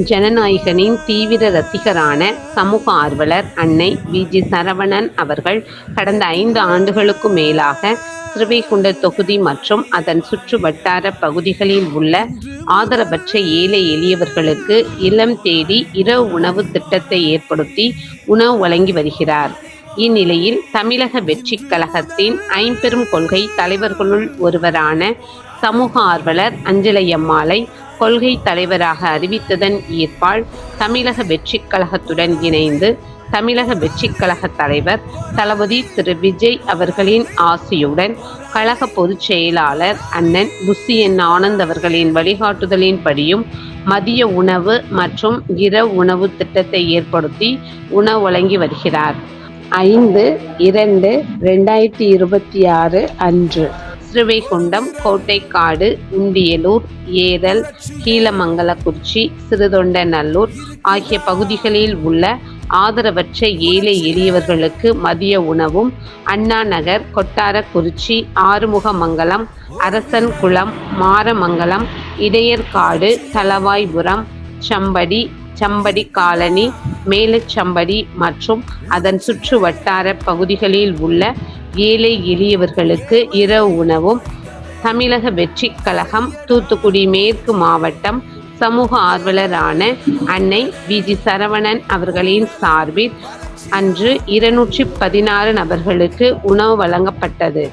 ஜனநாயகனின் தீவிர ரசிகரான சமூக ஆர்வலர் அன்னை வி. ஜி. சரவணன் அவர்கள் கடந்த ஐந்து ஆண்டுகளுக்கும் மேலாக ஸ்ரீவைகுண்ட தொகுதி மற்றும் அதன் சுற்று வட்டார பகுதிகளில் உள்ள ஆதரவற்ற ஏழை எளியவர்களுக்கு இல்லம் தேடி இரவு உணவு திட்டத்தை ஏற்படுத்தி உணவு வழங்கி வருகிறார். இந்நிலையில் தமிழக வெற்றி கழகத்தின் ஐம்பெரும் கொள்கை தலைவர்களுள் ஒருவரான சமூக ஆர்வலர் அஞ்சலையம்மாளை கொள்கை தலைவராக அறிவித்ததன் ஈர்ப்பால் தமிழக வெற்றிக் கழகத்துடன் இணைந்து தமிழக வெற்றிக் கழக தலைவர் தளபதி திரு. விஜய் அவர்களின் ஆசியுடன் கழக பொதுச் செயலாளர் அண்ணன் புசி என் ஆனந்த் அவர்களின் வழிகாட்டுதலின்படியும் மதிய உணவு மற்றும் இரவு உணவு திட்டத்தை ஏற்படுத்தி உணவு வழங்கி வருகிறார். ஐந்து இரண்டு ரெண்டாயிரத்தி இருபத்தி ஆறு அன்று. திருவைகுண்டம் கோட்டைக்காடு உண்டியலூர் ஏரல் கீழமங்கலக்குறிச்சி சிறுதொண்டநல்லூர் ஆகிய பகுதிகளில் உள்ள ஆதரவற்ற ஏழை எளியவர்களுக்கு மதிய உணவும் அண்ணா நகர் கொட்டாரக்குறிச்சி ஆறுமுகமங்கலம் அரசன்குளம் மாரமங்கலம் இடையர்காடு தளவாய்புரம் சம்படி சம்படி காலனி மேலச்சம்படி மற்றும் அதன் சுற்று வட்டார பகுதிகளில் உள்ள ஏழை எளியவர்களுக்கு இரவு உணவும் தமிழக வெற்றி கழகம் தூத்துக்குடி மேற்கு மாவட்டம் சமூக ஆர்வலரான அன்னை வி. ஜி. சரவணன் அவர்களின் சார்பில் அன்று இருநூற்றி பதினாறு நபர்களுக்கு உணவு வழங்கப்பட்டது.